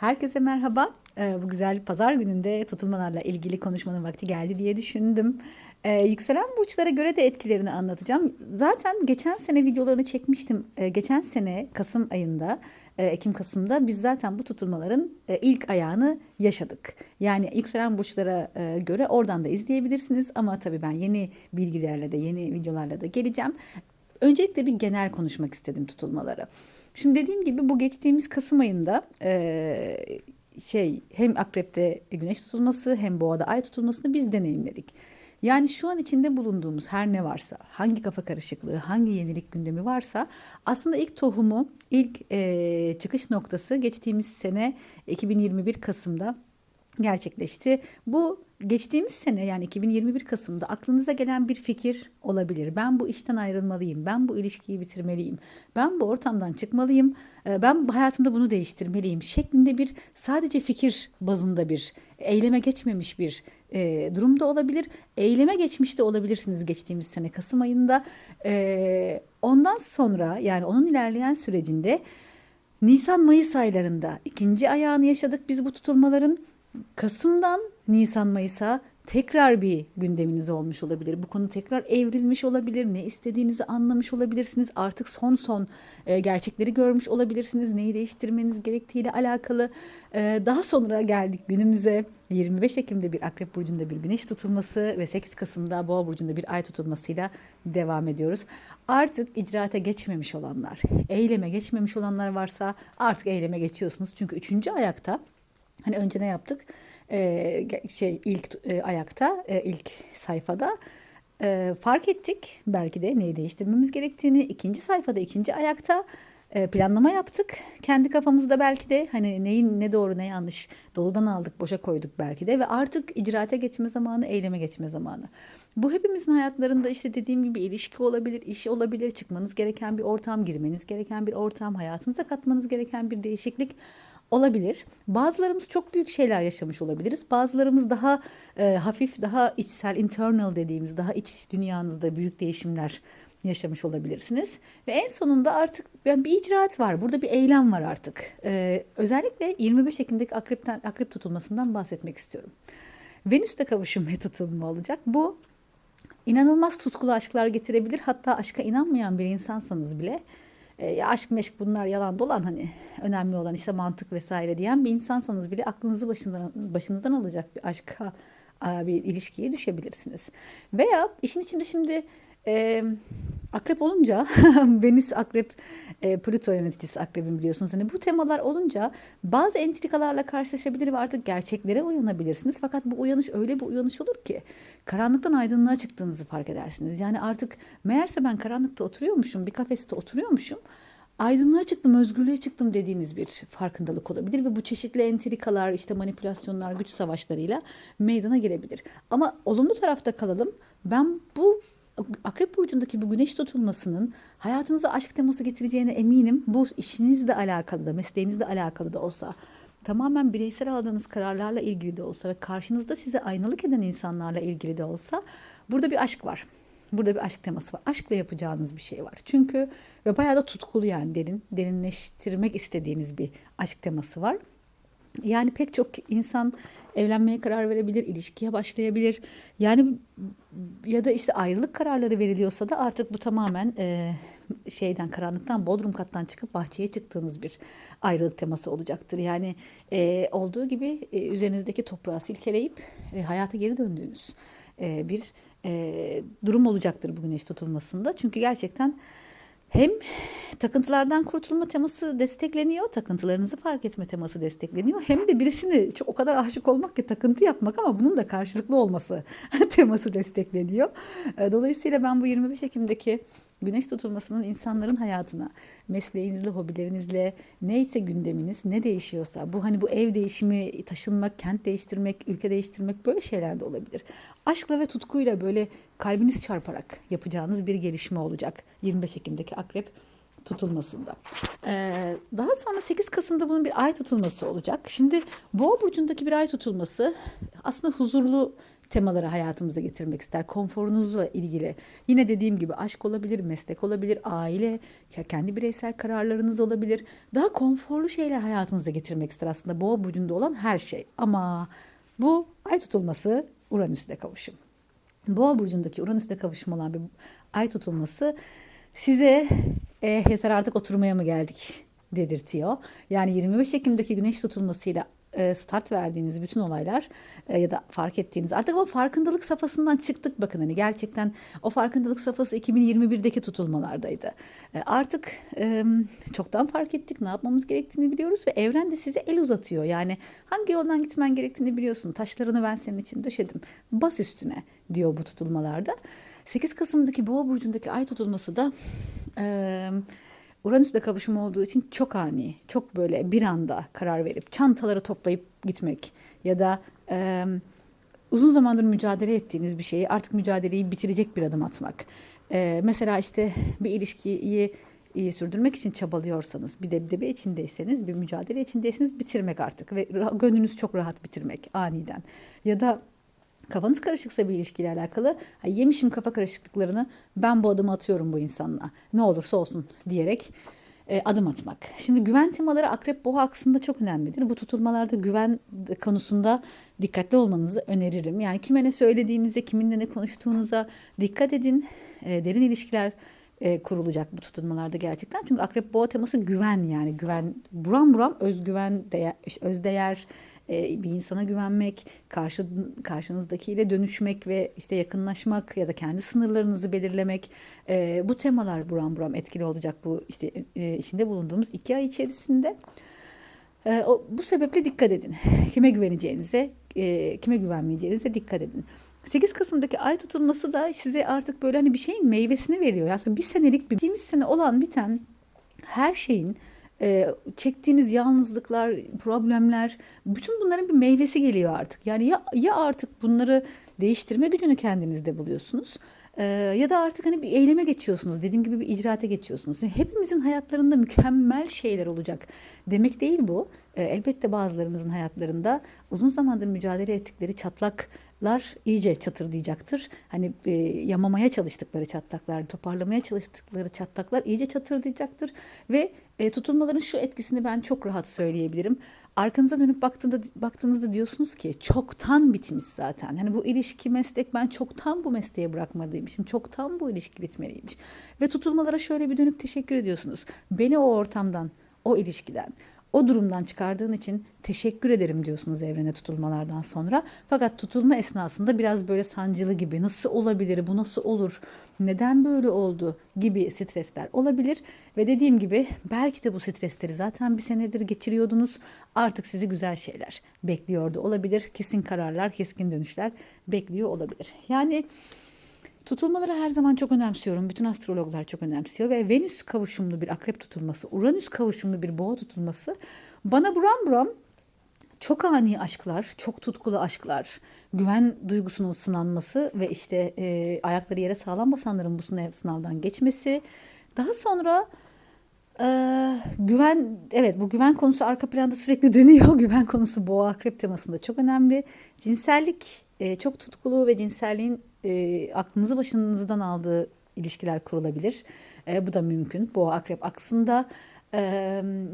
Herkese merhaba. Ee, bu güzel pazar gününde tutulmalarla ilgili konuşmanın vakti geldi diye düşündüm. Ee, yükselen burçlara göre de etkilerini anlatacağım. Zaten geçen sene videolarını çekmiştim. Ee, geçen sene Kasım ayında, e, Ekim-Kasım'da biz zaten bu tutulmaların e, ilk ayağını yaşadık. Yani yükselen burçlara e, göre oradan da izleyebilirsiniz. Ama tabii ben yeni bilgilerle de, yeni videolarla da geleceğim. Öncelikle bir genel konuşmak istedim tutulmaları. Şimdi dediğim gibi bu geçtiğimiz Kasım ayında e, şey hem akrepte güneş tutulması hem boğada ay tutulmasını biz deneyimledik. Yani şu an içinde bulunduğumuz her ne varsa, hangi kafa karışıklığı, hangi yenilik gündemi varsa aslında ilk tohumu, ilk e, çıkış noktası geçtiğimiz sene 2021 Kasım'da gerçekleşti. Bu geçtiğimiz sene yani 2021 Kasım'da aklınıza gelen bir fikir olabilir. Ben bu işten ayrılmalıyım. Ben bu ilişkiyi bitirmeliyim. Ben bu ortamdan çıkmalıyım. e, Ben hayatımda bunu değiştirmeliyim şeklinde bir sadece fikir bazında bir eyleme geçmemiş bir e, durumda olabilir. Eyleme geçmiş de olabilirsiniz geçtiğimiz sene Kasım ayında. E, ondan sonra yani onun ilerleyen sürecinde Nisan-Mayıs aylarında ikinci ayağını yaşadık biz bu tutulmaların. Kasım'dan Nisan-Mayıs'a tekrar bir gündeminiz olmuş olabilir. Bu konu tekrar evrilmiş olabilir. Ne istediğinizi anlamış olabilirsiniz. Artık son son e, gerçekleri görmüş olabilirsiniz. Neyi değiştirmeniz gerektiğiyle alakalı. E, daha sonra geldik günümüze. 25 Ekim'de bir Akrep Burcu'nda bir güneş tutulması ve 8 Kasım'da Boğa Burcu'nda bir ay tutulmasıyla devam ediyoruz. Artık icraata geçmemiş olanlar, eyleme geçmemiş olanlar varsa artık eyleme geçiyorsunuz. Çünkü 3. ayakta Hani önce ne yaptık? Ee, şey ilk e, ayakta, e, ilk sayfada e, fark ettik belki de neyi değiştirmemiz gerektiğini. İkinci sayfada, ikinci ayakta e, planlama yaptık. Kendi kafamızda belki de hani neyin ne doğru ne yanlış doludan aldık, boşa koyduk belki de ve artık icraate geçme zamanı, eyleme geçme zamanı. Bu hepimizin hayatlarında işte dediğim gibi ilişki olabilir, iş olabilir, çıkmanız gereken bir ortam, girmeniz gereken bir ortam, hayatınıza katmanız gereken bir değişiklik olabilir. Bazılarımız çok büyük şeyler yaşamış olabiliriz. Bazılarımız daha e, hafif, daha içsel, internal dediğimiz, daha iç dünyanızda büyük değişimler yaşamış olabilirsiniz. Ve en sonunda artık yani bir icraat var. Burada bir eylem var artık. Ee, özellikle 25 Ekim'deki akrepten, akrep tutulmasından bahsetmek istiyorum. Venüs'te kavuşum ve tutulma olacak. Bu inanılmaz tutkulu aşklar getirebilir. Hatta aşka inanmayan bir insansanız bile e, aşk meşk bunlar yalan dolan hani önemli olan işte mantık vesaire diyen bir insansanız bile aklınızı başından, başınızdan alacak bir aşka bir ilişkiye düşebilirsiniz. Veya işin içinde şimdi e, akrep olunca Venüs akrep e, Plüto yöneticisi akrebin biliyorsunuz. Hani bu temalar olunca bazı entrikalarla karşılaşabilir ve artık gerçeklere uyanabilirsiniz. Fakat bu uyanış öyle bir uyanış olur ki karanlıktan aydınlığa çıktığınızı fark edersiniz. Yani artık meğerse ben karanlıkta oturuyormuşum, bir kafeste oturuyormuşum aydınlığa çıktım, özgürlüğe çıktım dediğiniz bir farkındalık olabilir ve bu çeşitli entrikalar, işte manipülasyonlar, güç savaşlarıyla meydana gelebilir. Ama olumlu tarafta kalalım. Ben bu Akrep Burcu'ndaki bu güneş tutulmasının hayatınıza aşk teması getireceğine eminim. Bu işinizle alakalı da, mesleğinizle alakalı da olsa, tamamen bireysel aldığınız kararlarla ilgili de olsa ve karşınızda size aynalık eden insanlarla ilgili de olsa burada bir aşk var. Burada bir aşk teması var. Aşkla yapacağınız bir şey var. Çünkü ve bayağı da tutkulu yani derin, derinleştirmek istediğiniz bir aşk teması var. Yani pek çok insan evlenmeye karar verebilir, ilişkiye başlayabilir. Yani ya da işte ayrılık kararları veriliyorsa da artık bu tamamen e, şeyden karanlıktan bodrum kattan çıkıp bahçeye çıktığınız bir ayrılık teması olacaktır. Yani e, olduğu gibi e, üzerinizdeki toprağı silkeleyip e, hayata geri döndüğünüz e, bir e, durum olacaktır bu güneş tutulmasında. Çünkü gerçekten hem takıntılardan kurtulma teması destekleniyor, takıntılarınızı fark etme teması destekleniyor. Hem de birisini çok, o kadar aşık olmak ki takıntı yapmak ama bunun da karşılıklı olması teması destekleniyor. Dolayısıyla ben bu 25 Ekim'deki güneş tutulmasının insanların hayatına, mesleğinizle, hobilerinizle neyse gündeminiz, ne değişiyorsa bu hani bu ev değişimi, taşınmak, kent değiştirmek, ülke değiştirmek böyle şeyler de olabilir. Aşkla ve tutkuyla böyle kalbiniz çarparak yapacağınız bir gelişme olacak 25 Ekim'deki akrep tutulmasında. Ee, daha sonra 8 Kasım'da bunun bir ay tutulması olacak. Şimdi Boğa burcundaki bir ay tutulması aslında huzurlu temaları hayatımıza getirmek ister. Konforunuzla ilgili. Yine dediğim gibi aşk olabilir, meslek olabilir, aile, kendi bireysel kararlarınız olabilir. Daha konforlu şeyler hayatınıza getirmek ister aslında boğa burcunda olan her şey. Ama bu ay tutulması Uranüs'le kavuşum. Boğa burcundaki Uranüs'le kavuşum olan bir ay tutulması size e, yeter artık oturmaya mı geldik dedirtiyor. Yani 25 Ekim'deki güneş tutulmasıyla start verdiğiniz bütün olaylar e, ya da fark ettiğiniz artık o farkındalık safhasından çıktık bakın hani gerçekten o farkındalık safhası 2021'deki tutulmalardaydı. E, Artık e, çoktan fark ettik ne yapmamız gerektiğini biliyoruz ve evren de size el uzatıyor. Yani hangi yoldan gitmen gerektiğini biliyorsun. Taşlarını ben senin için döşedim. Bas üstüne diyor bu tutulmalarda. 8 Kasım'daki Boğa burcundaki ay tutulması da e, Uranüs'le kavuşum olduğu için çok ani, çok böyle bir anda karar verip çantaları toplayıp gitmek ya da e, uzun zamandır mücadele ettiğiniz bir şeyi artık mücadeleyi bitirecek bir adım atmak. E, mesela işte bir ilişkiyi iyi sürdürmek için çabalıyorsanız, bir debdebe içindeyseniz, bir mücadele içindeyseniz bitirmek artık ve gönlünüz çok rahat bitirmek aniden. Ya da kafanız karışıksa bir ilişkiyle alakalı "Ha, yemişim kafa karışıklıklarını ben bu adımı atıyorum bu insanla ne olursa olsun diyerek e, adım atmak. Şimdi güven temaları akrep boğa aksında çok önemlidir. Bu tutulmalarda güven konusunda dikkatli olmanızı öneririm. Yani kime ne söylediğinize, kiminle ne konuştuğunuza dikkat edin. E, derin ilişkiler e, kurulacak bu tutulmalarda gerçekten. Çünkü akrep boğa teması güven yani güven buram buram özgüven değer, özdeğer bir insana güvenmek, karşı karşınızdakiyle dönüşmek ve işte yakınlaşmak ya da kendi sınırlarınızı belirlemek e, bu temalar buram buram etkili olacak bu işte e, içinde bulunduğumuz iki ay içerisinde. E, bu sebeple dikkat edin. Kime güveneceğinize, e, kime güvenmeyeceğinize dikkat edin. 8 Kasım'daki ay tutulması da size artık böyle hani bir şeyin meyvesini veriyor. Aslında bir senelik bir, geçtiğimiz sene olan biten her şeyin e, çektiğiniz yalnızlıklar, problemler, bütün bunların bir meyvesi geliyor artık. Yani ya, ya artık bunları değiştirme gücünü kendinizde buluyorsunuz e, ya da artık hani bir eyleme geçiyorsunuz. Dediğim gibi bir icraate geçiyorsunuz. Yani hepimizin hayatlarında mükemmel şeyler olacak demek değil bu. E, elbette bazılarımızın hayatlarında uzun zamandır mücadele ettikleri çatlaklar iyice çatırdayacaktır. Hani e, yamamaya çalıştıkları çatlaklar, toparlamaya çalıştıkları çatlaklar iyice çatırdayacaktır ve e, tutulmaların şu etkisini ben çok rahat söyleyebilirim. Arkanıza dönüp baktığında baktığınızda diyorsunuz ki çoktan bitmiş zaten. Hani bu ilişki meslek ben çoktan bu mesleğe bırakmalıymışım. Çoktan bu ilişki bitmeliymiş. Ve tutulmalara şöyle bir dönüp teşekkür ediyorsunuz. Beni o ortamdan, o ilişkiden, o durumdan çıkardığın için teşekkür ederim diyorsunuz evrene tutulmalardan sonra. Fakat tutulma esnasında biraz böyle sancılı gibi nasıl olabilir, bu nasıl olur, neden böyle oldu gibi stresler olabilir. Ve dediğim gibi belki de bu stresleri zaten bir senedir geçiriyordunuz. Artık sizi güzel şeyler bekliyordu olabilir. Kesin kararlar, keskin dönüşler bekliyor olabilir. Yani Tutulmaları her zaman çok önemsiyorum. Bütün astrologlar çok önemsiyor ve Venüs kavuşumlu bir akrep tutulması, Uranüs kavuşumlu bir boğa tutulması bana buram buram çok ani aşklar, çok tutkulu aşklar, güven duygusunun sınanması ve işte e, ayakları yere sağlam basanların bu sınav, sınavdan geçmesi. Daha sonra e, güven, evet bu güven konusu arka planda sürekli dönüyor. Güven konusu boğa akrep temasında çok önemli. Cinsellik e, çok tutkulu ve cinselliğin e, aklınızı başınızdan aldığı ilişkiler kurulabilir. E, bu da mümkün. Boğa akrep aksında e,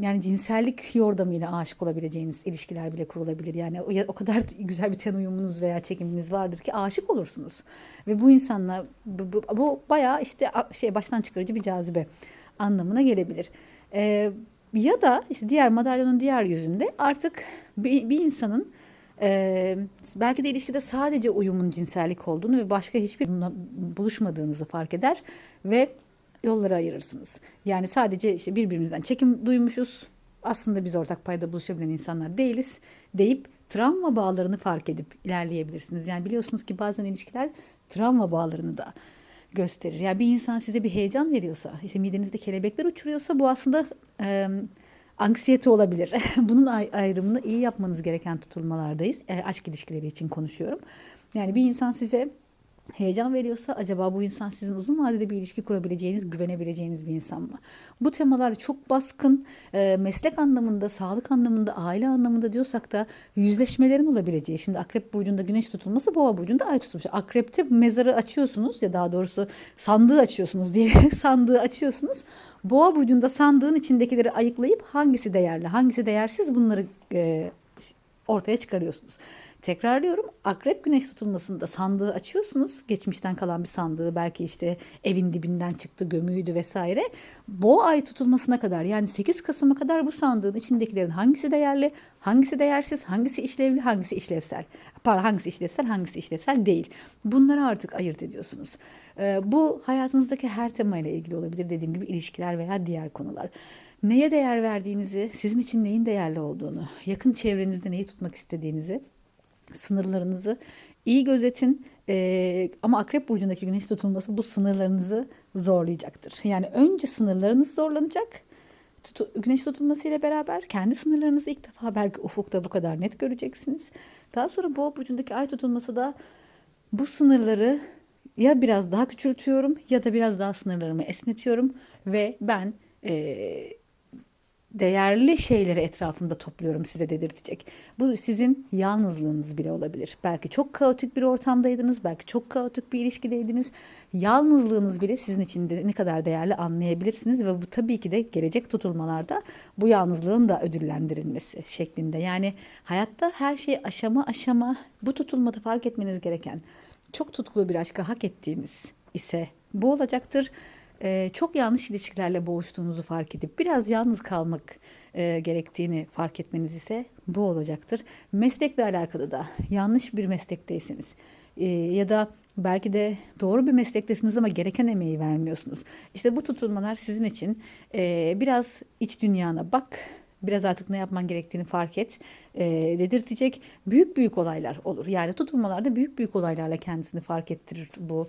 yani cinsellik yordamıyla aşık olabileceğiniz ilişkiler bile kurulabilir. Yani o, o kadar güzel bir ten uyumunuz veya çekiminiz vardır ki aşık olursunuz. Ve bu insanla bu, bu, bu bayağı işte şey baştan çıkarıcı bir cazibe anlamına gelebilir. E, ya da işte diğer madalyonun diğer yüzünde artık bir, bir insanın ee, belki de ilişkide sadece uyumun cinsellik olduğunu ve başka hiçbir buluşmadığınızı fark eder ve yolları ayırırsınız. Yani sadece işte birbirimizden çekim duymuşuz. Aslında biz ortak payda buluşabilen insanlar değiliz deyip travma bağlarını fark edip ilerleyebilirsiniz. Yani biliyorsunuz ki bazen ilişkiler travma bağlarını da gösterir. Yani bir insan size bir heyecan veriyorsa, işte midenizde kelebekler uçuruyorsa bu aslında e, anksiyete olabilir. Bunun ayrımını iyi yapmanız gereken tutulmalardayız. E, aşk ilişkileri için konuşuyorum. Yani bir insan size heyecan veriyorsa acaba bu insan sizin uzun vadede bir ilişki kurabileceğiniz, güvenebileceğiniz bir insan mı? Bu temalar çok baskın. E, meslek anlamında, sağlık anlamında, aile anlamında diyorsak da yüzleşmelerin olabileceği. Şimdi Akrep burcunda güneş tutulması, Boğa burcunda ay tutulması. Akrep'te mezarı açıyorsunuz ya daha doğrusu sandığı açıyorsunuz diye sandığı açıyorsunuz. Boğa burcunda sandığın içindekileri ayıklayıp hangisi değerli, hangisi değersiz bunları e, ortaya çıkarıyorsunuz. Tekrarlıyorum akrep güneş tutulmasında sandığı açıyorsunuz. Geçmişten kalan bir sandığı belki işte evin dibinden çıktı gömüydü vesaire. Boğa ay tutulmasına kadar yani 8 Kasım'a kadar bu sandığın içindekilerin hangisi değerli, hangisi değersiz, hangisi işlevli, hangisi işlevsel. Pardon hangisi işlevsel, hangisi işlevsel değil. Bunları artık ayırt ediyorsunuz. Ee, bu hayatınızdaki her temayla ilgili olabilir dediğim gibi ilişkiler veya diğer konular. Neye değer verdiğinizi, sizin için neyin değerli olduğunu, yakın çevrenizde neyi tutmak istediğinizi sınırlarınızı iyi gözetin ee, ama akrep burcundaki güneş tutulması bu sınırlarınızı zorlayacaktır. Yani önce sınırlarınız zorlanacak. Tutu, güneş tutulması ile beraber kendi sınırlarınızı ilk defa belki ufukta bu kadar net göreceksiniz. Daha sonra boğa burcundaki ay tutulması da bu sınırları ya biraz daha küçültüyorum ya da biraz daha sınırlarımı esnetiyorum ve ben ee, değerli şeyleri etrafında topluyorum size dedirtecek. Bu sizin yalnızlığınız bile olabilir. Belki çok kaotik bir ortamdaydınız, belki çok kaotik bir ilişkideydiniz. Yalnızlığınız bile sizin için de ne kadar değerli anlayabilirsiniz ve bu tabii ki de gelecek tutulmalarda bu yalnızlığın da ödüllendirilmesi şeklinde. Yani hayatta her şey aşama aşama bu tutulmada fark etmeniz gereken çok tutkulu bir aşkı hak ettiğiniz ise bu olacaktır e, çok yanlış ilişkilerle boğuştuğunuzu fark edip biraz yalnız kalmak e, gerektiğini fark etmeniz ise bu olacaktır. Meslekle alakalı da yanlış bir meslekteyseniz e, ya da belki de doğru bir meslektesiniz ama gereken emeği vermiyorsunuz. İşte bu tutulmalar sizin için e, biraz iç dünyana bak, biraz artık ne yapman gerektiğini fark et e, dedirtecek büyük büyük olaylar olur. Yani tutulmalarda büyük büyük olaylarla kendisini fark ettirir bu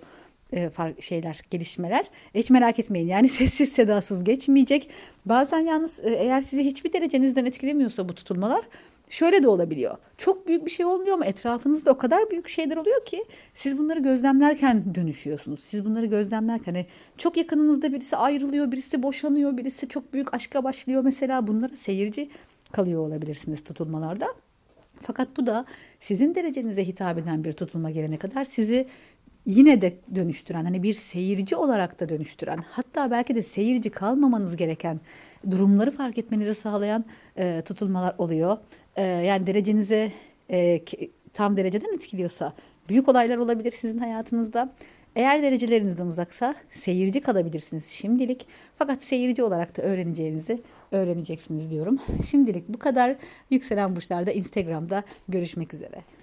e, fark, şeyler, gelişmeler. Hiç merak etmeyin yani sessiz sedasız geçmeyecek. Bazen yalnız e, eğer sizi hiçbir derecenizden etkilemiyorsa bu tutulmalar şöyle de olabiliyor. Çok büyük bir şey olmuyor ama etrafınızda o kadar büyük şeyler oluyor ki siz bunları gözlemlerken dönüşüyorsunuz. Siz bunları gözlemlerken hani çok yakınınızda birisi ayrılıyor, birisi boşanıyor, birisi çok büyük aşka başlıyor mesela bunlara seyirci kalıyor olabilirsiniz tutulmalarda. Fakat bu da sizin derecenize hitap eden bir tutulma gelene kadar sizi yine de dönüştüren hani bir seyirci olarak da dönüştüren hatta belki de seyirci kalmamanız gereken durumları fark etmenizi sağlayan e, tutulmalar oluyor. E, yani derecenize e, tam dereceden etkiliyorsa büyük olaylar olabilir sizin hayatınızda. Eğer derecelerinizden uzaksa seyirci kalabilirsiniz şimdilik. Fakat seyirci olarak da öğreneceğinizi öğreneceksiniz diyorum. Şimdilik bu kadar. Yükselen burçlarda Instagram'da görüşmek üzere.